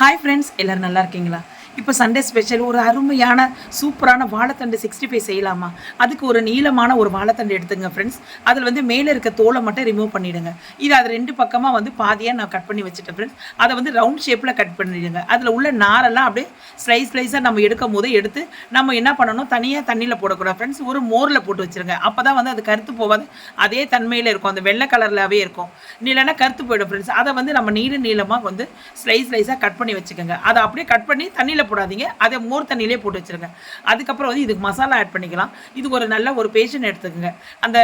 Hi friends எல்லோரும் நல்லா இருக்கீங்களா? இப்போ சண்டே ஸ்பெஷல் ஒரு அருமையான சூப்பரான வாழைத்தண்டு சிக்ஸ்டி ஃபைவ் செய்யலாமா? அதுக்கு ஒரு நீளமான ஒரு வாழைத்தண்டு எடுத்துங்க ஃப்ரெண்ட்ஸ் அதில் வந்து மேலே இருக்க தோலை மட்டும் ரிமூவ் பண்ணிவிடுங்க இது அது ரெண்டு பக்கமாக வந்து பாதியாக நான் கட் பண்ணி வச்சுட்டேன் ஃப்ரெண்ட்ஸ் அதை வந்து ரவுண்ட் ஷேப்பில் கட் பண்ணிடுங்க. அதில் உள்ள நாரெல்லாம் அப்படியே ஸ்லைஸ் ஸ்லைஸாக நம்ம எடுக்கும் போது எடுத்து நம்ம என்ன பண்ணணும்? தனியாக தண்ணியில் போடக்கூடாது ஃப்ரெண்ட்ஸ் ஒரு மோரில் போட்டு வச்சுருங்க. அப்போ தான் வந்து அது கருத்து போகாது. அதே தன்மையில் இருக்கும். அந்த வெள்ளை கலர்லாகவே இருக்கும். இல்லைன்னா கருத்து போயிடும் ஃப்ரெண்ட்ஸ் அதை வந்து நம்ம நீள நீளமாக வந்து ஸ்லைஸ் ஸ்லைஸாக கட் பண்ணி வச்சுக்கோங்க. அதை அப்படியே கட் பண்ணி தண்ணியில் போடாதீங்க. அதை மோர் தண்ணியிலே போட்டு வச்சுருங்க. அதுக்கப்புறம் வந்து இதுக்கு மசாலா ஆட் பண்ணிக்கலாம். இது ஒரு நல்ல ஒரு பேஷன் எடுத்துக்கோங்க. அந்த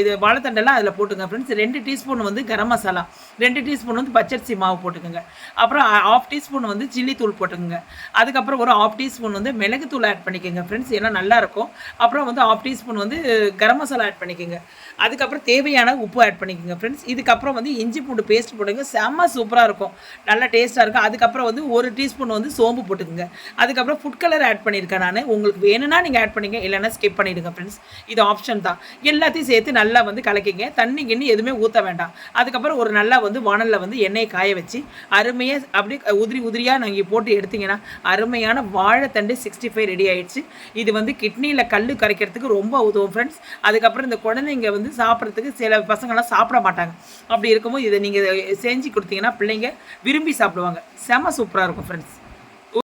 இது வாழைத்தண்டெல்லாம் அதில் போட்டுங்க ஃப்ரெண்ட்ஸ் ரெண்டு டீஸ்பூன் வந்து கரம் மசாலா. ரெண்டு டீஸ்பூன் வந்து பச்சரிசி மாவு போட்டுக்கோங்க. அப்புறம் ஆஃப் டீஸ்பூன் வந்து சில்லி தூள் போட்டுக்கோங்க. அதுக்கப்புறம் ஒரு ஆஃப் டீஸ்பூன் வந்து மிளகு தூள் ஆட் பண்ணிக்கோங்க ஃப்ரெண்ட்ஸ் ஏன்னா நல்லா இருக்கும். அப்புறம் வந்து ஆஃப் டீஸ்பூன் வந்து கரம் மசாலா ஆட் பண்ணிக்கோங்க. அதுக்கப்புறம் தேவையான உப்பு ஆட் பண்ணிக்கோங்க ஃப்ரெண்ட்ஸ் இதுக்கப்புறம் வந்து இஞ்சி பூண்டு பேஸ்ட் போடுங்க. செம்ம சூப்பராக இருக்கும். நல்லா டேஸ்ட்டாக இருக்கும். அதுக்கப்புறம் வந்து ஒரு டீஸ்பூன் வந்து சோம்பு போட்டுக்கோங்க. அதுக்கப்புறம் ஃபுட் கலர் ஆட் பண்ணியிருக்கேன் நான். உங்களுக்கு வேணும்னா நீங்கள் ஆட் பண்ணிங்க இல்லைன்னா ஸ்கிப் பண்ணிவிடுங்க ஃப்ரெண்ட்ஸ் இது ஆப்ஷன் தான். எல்லாத்தையும் சேர்த்து நல்லா வந்து கலக்கிங்க. தண்ணி கிண்ணி எதுவுமே ஊற்ற வேண்டாம். அதுக்கப்புறம் ஒரு நல்லா வந்து வானலில் வந்து எண்ணெயை காய வச்சு அருமையாக அப்படியே உதிரி உதிரியாக நீங்கள் போட்டு எடுத்தீங்கன்னா அருமையான வாழைத்தண்டு சிக்ஸ்டி ஃபைவ் ரெடி ஆயிடுச்சு. இது வந்து கிட்னியில் கல் கரைக்கிறதுக்கு ரொம்ப உதவும் ஃப்ரெண்ட்ஸ் அதுக்கப்புறம் இந்த குழந்தைங்க வந்து சாப்பிட்றதுக்கு சில பசங்களாம் சாப்பிட மாட்டாங்க. அப்படி இருக்கும்போது இதை நீங்கள் செஞ்சு கொடுத்தீங்கன்னா பிள்ளைங்க விரும்பி சாப்பிடுவாங்க. செம சூப்பராக இருக்கும் ஃப்ரெண்ட்ஸ்